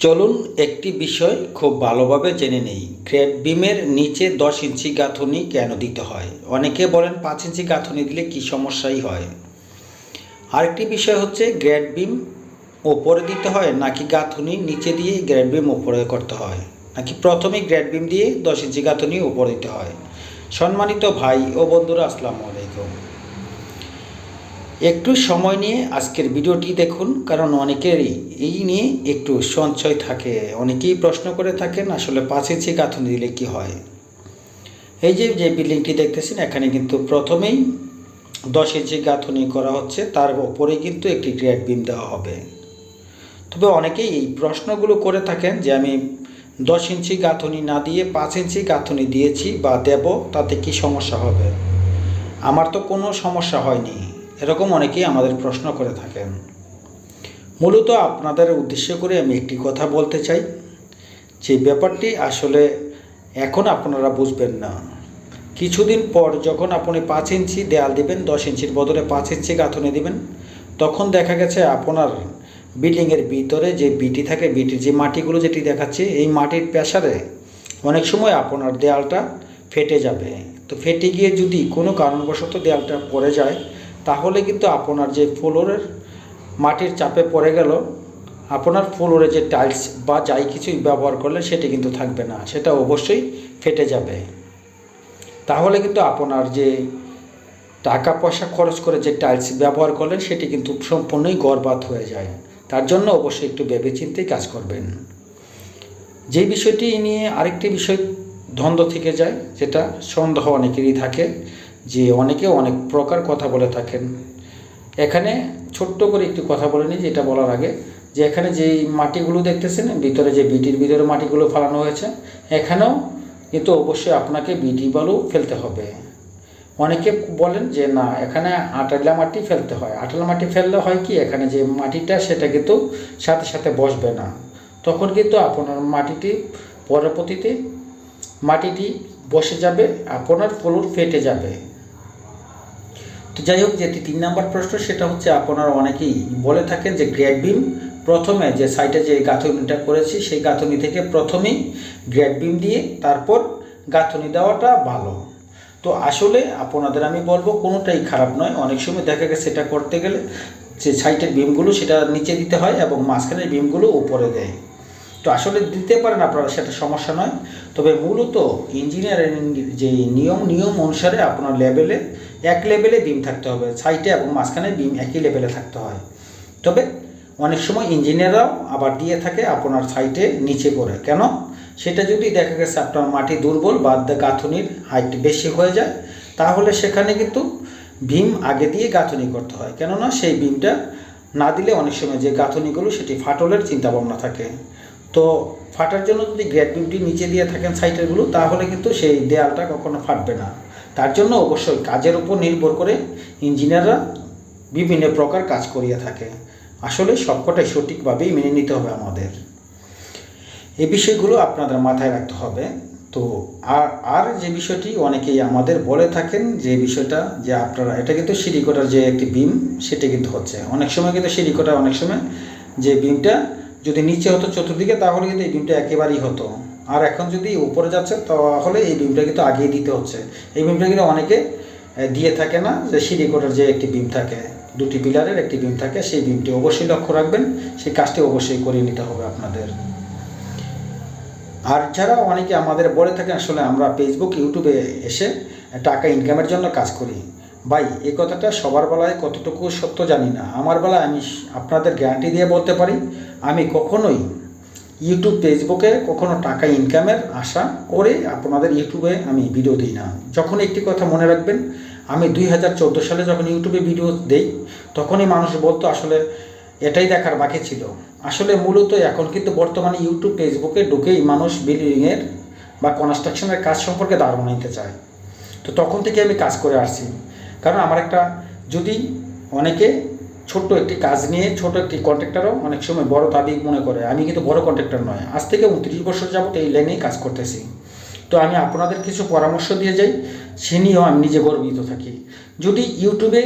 চলুন একটি বিষয় খুব ভালোভাবে জেনে নেই। গ্রেড বিমের নিচে দশ ইঞ্চি গাঁথনি কেন দিতে হয়? অনেকে বলেন পাঁচ ইঞ্চি গাঁথনি দিলে কী সমস্যাই হয়? আরেকটি বিষয় হচ্ছে গ্রেড বিম ওপরে দিতে হয় নাকি গাঁথনি নিচে দিয়ে গ্রেড বিম ওপরে করতে হয়? নাকি প্রথমে গ্রেড বিম দিয়ে দশ ইঞ্চি গাঁথনি ওপরে দিতে হয়? সম্মানিত ভাই ও বন্ধুরা, আসসালামু আলাইকুম। একটু সময় নিয়ে আজকের ভিডিওটি দেখুন, কারণ অনেকেরই এই নিয়ে একটু সঞ্চয় থাকে। অনেকেই প্রশ্ন করে থাকেন, আসলে পাঁচ ইঞ্চি গাঁথনি দিলে কি হয়? এই যে যে বিল্ডিংটি দেখতেছেন, এখানে কিন্তু প্রথমেই দশ ইঞ্চি গাঁথনি করা হচ্ছে, তার ওপরে কিন্তু একটি গ্রেড বিম দেওয়া হবে। তবে অনেকেই এই প্রশ্নগুলো করে থাকেন যে, আমি দশ ইঞ্চি গাঁথনি না দিয়ে পাঁচ ইঞ্চি গাঁথনি দিয়েছি বা দেব, তাতে কি সমস্যা হবে? আমার তো কোনো সমস্যা হয়নি। এরকম অনেকেই আমাদের প্রশ্ন করে থাকেন। মূলত আপনাদের উদ্দেশ্য করে আমি একটি কথা বলতে চাই। যে ব্যাপারটি আসলে এখন আপনারা বুঝবেন না। কিছুদিন পর যখন আপনি পাঁচ ইঞ্চি দেয়াল দিবেন, দশ ইঞ্চির বদলে পাঁচ ইঞ্চি গাঁথনি দিবেন, তখন দেখা গেছে আপনার বিল্ডিংয়ের ভিতরে যে বিটি থাকে, বিটির যে মাটিগুলো যেটি দেখাচ্ছে, এই মাটির প্রেসারে অনেক সময় আপনার দেয়ালটা ফেটে যাবে। তো ফেটে গিয়ে যদি কোনো কারণবশত দেয়ালটা পড়ে যায় তাহলে কিন্তু আপনার যে ফ্লোরের মাটির চাপে পড়ে গেল, আপনার ফ্লোরে যে টাইলস বা যাই কিছুই ব্যবহার করলে সেটি কিন্তু থাকবে না, সেটা অবশ্যই ফেটে যাবে। তাহলে কিন্তু আপনার যে টাকা পয়সা খরচ করে যে টাইলস ব্যবহার করলেন সেটি কিন্তু সম্পূর্ণই গরবাদ হয়ে যায়। তার জন্য অবশ্যই একটু ভেবেচিন্তেই কাজ করবেন। যে বিষয়টি নিয়ে আরেকটি বিষয় দ্বন্দ্ব থেকে যায়, যেটা সন্দেহ অনেকেরই থাকে যে অনেকে অনেক প্রকার কথা বলে থাকেন। এখানে ছোট্ট করে একটু কথা বলে নিই, যেটা বলার আগে। যে এখানে যেই মাটিগুলো দেখতেছেন, ভিতরে যে বিটির ভিতরে মাটিগুলো ফালানো হয়েছে, এখানেও কিন্তু অবশ্যই আপনাকে বিটি বালু ফেলতে হবে। অনেকে বলেন যে, না, এখানে আটালা মাটি ফেলতে হয়। আটালা মাটি ফেললে হয় কি, এখানে যে মাটিটা, সেটা কিন্তু সাথে সাথে বসবে না। তখন কিন্তু আপনার মাটিটি, পরবর্তীতে মাটিটি বসে যাবে, আপনার ফ্লোর ফেটে যাবে। তো যাই হোক, যেটি তিন নম্বর প্রশ্ন, সেটা হচ্ছে আপনারা অনেকেই বলে থাকেন যে গ্রেড বিম প্রথমে যে সাইটে যে গাঁথনিটা করেছি, সেই গাঁথনি থেকে প্রথমেই গ্রেড বিম দিয়ে তারপর গাঁথনি দেওয়াটা ভালো। তো আসলে আপনাদের আমি বলব, কোনোটাই খারাপ নয়। অনেক সময় দেখা গেছে সেটা করতে গেলে যে সাইটের বিমগুলো সেটা নিচে দিতে হয় এবং মাঝখানের বিমগুলো উপরে দেয়। তো আসলে দিতে পারেন আপনারা, সেটা সমস্যা নয়। তবে মূলত ইঞ্জিনিয়ারিং যে নিয়ম নিয়ম অনুসারে আপনার লেভেলে এক লেভেলে বিম থাকতে হবে। সাইটে এবং মাঝখানে বিম একই লেভেলে থাকতে হয়। তবে অনেক সময় ইঞ্জিনিয়াররাও আবার দিয়ে থাকে আপনার সাইটে নিচে করে। কেন? সেটা যদি দেখা গেছে আপনার মাটি দুর্বল বা গাঁথনির হাইট বেশি হয়ে যায়, তাহলে সেখানে কিন্তু ভীম আগে দিয়ে গাঁথনি করতে হয়। কেননা সেই ভীমটা না দিলে অনেক সময় যে গাঁথনিগুলো, সেটি ফাটলের চিন্তাভাবনা থাকে। তো ফাটার জন্য যদি গ্রেড বিমটি নিচে দিয়ে থাকেন সাইটেরগুলো, তাহলে কিন্তু সেই দেয়ালটা কখনো ফাটবে না। তার জন্য অবশ্যই কাজের উপর নির্ভর করে ইঞ্জিনিয়াররা বিভিন্ন প্রকার কাজ করিয়ে থাকে। আসলে সবকটাই সঠিকভাবেই মেনে নিতে হবে আমাদের। এই বিষয়গুলো আপনাদের মাথায় রাখতে হবে। তো আর আর যে বিষয়টি অনেকেই আমাদের বলে থাকেন, যে বিষয়টা যে আপনারা, এটা কিন্তু সিঁড়িকোটার যে একটি বিম, সেটা কিন্তু হচ্ছে। অনেক সময় কিন্তু সিঁড়িকোটা অনেক সময় যে বিমটা যদি নিচে হতো চতুর্দিকে, তাহলে কিন্তু এই বিমটা একেবারেই হতো। আর এখন যদি উপরে যাচ্ছে, তাহলে এই বিমটা কিন্তু আগেই দিতে হচ্ছে। এই বিমটা কিন্তু অনেকে দিয়ে থাকে না, যে সিঁড়িকোটার যে একটি বিম থাকে, দুটি পিলারের একটি বিম থাকে, সেই বিমটি অবশ্যই লক্ষ্য রাখবেন। সেই কাজটি অবশ্যই করিয়ে নিতে হবে আপনাদের। আর যারা অনেকে আমাদের বলে থাকেন, আসলে আমরা ফেসবুক ইউটিউবে এসে টাকা ইনকামের জন্য কাজ করি। ভাই, এ কথাটা সবার বেলায় কতটুকু সত্য জানি না। আমার বেলায় আমি আপনাদের গ্যারান্টি দিয়ে বলতে পারি, আমি কখনোই ইউটিউব ফেসবুকে কখনো টাকা ইনকামের আশা করে আপনাদের ইউটিউবে আমি ভিডিও দিই না। যখন একটি কথা মনে রাখবেন, আমি দুই হাজার চোদ্দ সালে যখন ইউটিউবে ভিডিও দেই, তখনই মানুষ বলতো আসলে এটাই দেখার বাকি ছিল। আসলে মূলত এখন কিন্তু বর্তমানে ইউটিউব ফেসবুকে ঢুকেই মানুষ বিল্ডিংয়ের বা কনস্ট্রাকশনের কাজ সম্পর্কে ধারণা নিতে চায়। তো তখন থেকে আমি কাজ করে আসছি। কারণ আমার একটা, যদি অনেকে ছোট্ট একটি কাজ নিয়ে ছোট একটি কন্ট্রাক্টারও অনেক সময় বড় দাবি মনে করে, আমি কিন্তু বড় কন্ট্রাক্টর নয়। আজ থেকে উনত্রিশ বছর যাবত এই লাইনেই কাজ করতেছি। তো আমি আপনাদের কিছু পরামর্শ দিয়ে যাই, সে নিয়েও আমি নিজে গর্বিত থাকি। যদি ইউটিউবে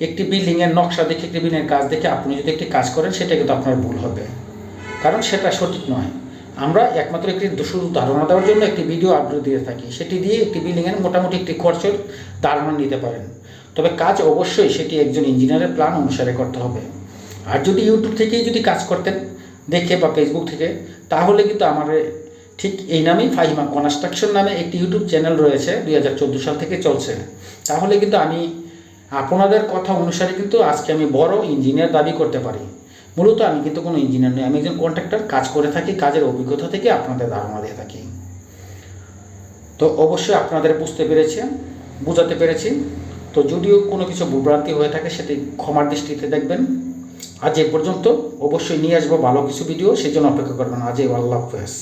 একটি বিল্ডিংয়ের নকশা দেখে, একটি বিল্ডিংয়ের কাজ দেখে আপনি যদি একটি কাজ করেন, সেটা কিন্তু আপনার ভুল হবে। কারণ সেটা সঠিক নয়। আমরা একমাত্র একটি শুধু ধারণা দেওয়ার জন্য একটি ভিডিও আপলোড দিয়ে থাকি। সেটি দিয়ে একটি বিল্ডিংয়ের মোটামুটি একটি খরচের ধারণা নিতে পারেন। তবে কাজ অবশ্যই সেটি একজন ইঞ্জিনিয়ারের প্ল্যান অনুসারে করতে হবে। আর যদি ইউটিউব থেকেই যদি কাজ করতেন, দেখে বা ফেসবুক থেকে, তাহলে কিন্তু আমার ঠিক এই নামেই ফাহিমা কনস্ট্রাকশন নামে একটি ইউটিউব চ্যানেল রয়েছে, দুই হাজার চোদ্দ সাল থেকে চলছে। তাহলে কিন্তু আমি আপনাদের কথা অনুসারে কিন্তু আজকে আমি বড় ইঞ্জিনিয়ার দাবি করতে পারি। মূলত আমি কিন্তু কোনো ইঞ্জিনিয়ার নই, আমি একজন কন্ট্রাক্টর কাজ করে থাকি, কাজের অভিজ্ঞতা থেকে আপনাদের ধারণা দিয়ে থাকি। তো অবশ্যই আপনাদের বুঝতে পেরেছি, বুঝাতে পেরেছি। তো যদিও কোনো কিছু ভুলভ্রান্তি হয়ে থাকে, সেটি ক্ষমার দৃষ্টিতে দেখবেন। আজ এ পর্যন্ত অবশ্যই নিয়ে আসব ভালো কিছু ভিডিও সেই জন্য অপেক্ষা করবেন। আজ এ আল্লাহ হাফেজ।